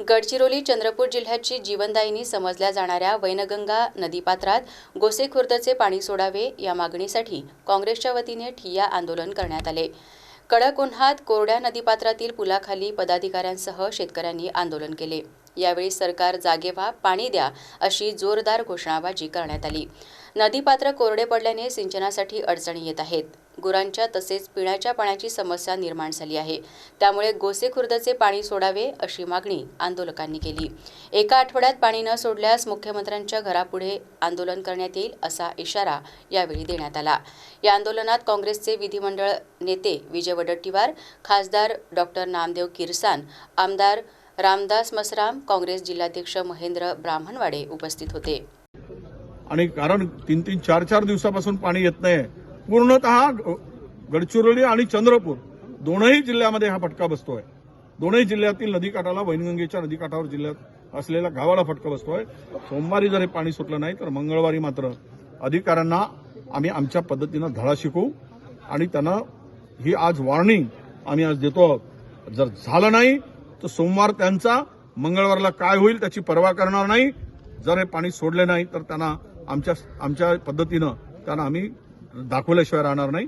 गडचिरोली चंद्रपूर जिल्ह्याची जीवनदायिनी समजल्या जाणाऱ्या वैनगंगा नदीपात्रात गोसेखुर्दचे पाणी सोडावे या मागणीसाठी काँग्रेसच्या वतीने ठिय्या आंदोलन करण्यात आले. कडक उन्हात कोरड्या नदीपात्रातील पुलाखाली पदाधिकाऱ्यांसह शेतकऱ्यांनी आंदोलन केले. यावेळी सरकार जागे व्हा पाणी द्या अशी जोरदार घोषणाबाजी करण्यात आली. नदीपात्र कोरडे पडल्याने सिंचनासाठी अडचणी येत आहेत. गुरांच्या तसेच पिण्याच्या पाण्याची समस्या निर्माण झाली आहे. त्यामुळे गोसे खुर्दचे पाणी सोडावे अशी मागणी आंदोलकांनी केली. एका आठवड्यात पाणी न सोडल्यास मुख्यमंत्र्यांच्या घरापुढे आंदोलन करण्यात येईल असा इशारा यावेळी देण्यात आला. या आंदोलनात काँग्रेसचे विधिमंडळ नेते विजय वडट्टीवार खासदार डॉक्टर नामदेव किरसान आमदार रामदास मसराम काँग्रेस जिल्हाध्यक्ष महेंद्र ब्राह्मणवाडे उपस्थित होते. आणि कारण तीन तीन चार चार दिवसापासून पाणी येत नाही पूर्णतः ग- गडचिरोली आणि चंद्रपूर दोनही जिल्ह्यामध्ये हा फटका बसतोय. दोनही जिल्ह्यातील नदीकाठाला वैनगंगेच्या नदीकाठावर जिल्ह्यात असलेल्या गावाला फटका बसतोय. सोमवारी जर हे पाणी सुटलं नाही तर मंगळवारी मात्र अधिकाऱ्यांना आम्ही आमच्या पद्धतीनं धडा शिकवू आणि त्यांना ही आज वॉर्निंग आम्ही आज देतो आहोत. जर झालं नाही तर सोमवार त्यांचा मंगळवारला काय होईल त्याची पर्वा करणार नाही. जर हे पाणी सोडले नाही तर त्यांना आमच्या आमच्या पद्धतीनं त्यांना आम्ही दाखवल्याशिवाय राहणार नाही.